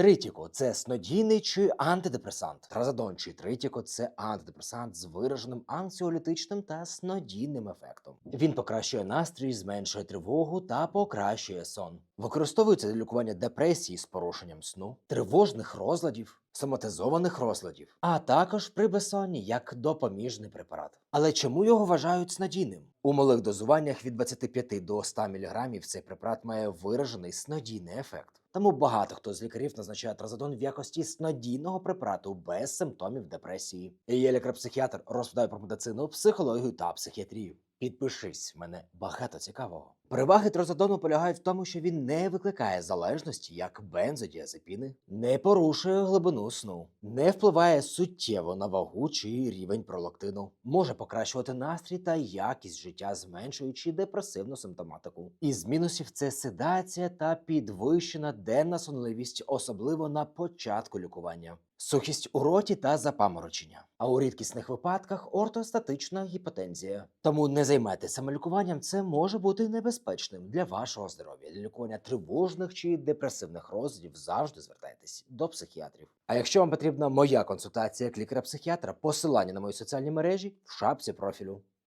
Тритіко це снодійний чи антидепресант. Тразодон чи тритіко це антидепресант з вираженим анксіолітичним та снодійним ефектом. Він покращує настрій, зменшує тривогу та покращує сон. Використовується для лікування депресії з порушенням сну, тривожних розладів, соматизованих розладів, а також при безсонні як допоміжний препарат. Але чому його вважають снодійним? У малих дозуваннях від 25 до 100 мг цей препарат має виражений снодійний ефект. Тому багато хто з лікарів назначає тразодон в якості снодійного препарату без симптомів депресії. Я лікар-психіатр розповідаю про медицину, психологію та психіатрію. Підпишись, мене багато цікавого. Переваги тразодону полягають в тому, що він не викликає залежності, як бензодіазепіни, не порушує глибину сну, не впливає суттєво на вагу чи рівень пролактину, може покращувати настрій та якість життя, зменшуючи депресивну симптоматику. Із мінусів це седація та підвищена денна сонливість, особливо на початку лікування. Сухість у роті та запаморочення, а у рідкісних випадках ортостатична гіпотензія. Тому не займайтеся самолікуванням, це може бути небезпечним для вашого здоров'я. Для лікування тривожних чи депресивних розладів завжди звертайтесь до психіатрів. А якщо вам потрібна моя консультація як лікаря-психіатра, посилання на мої соціальні мережі в шапці профілю.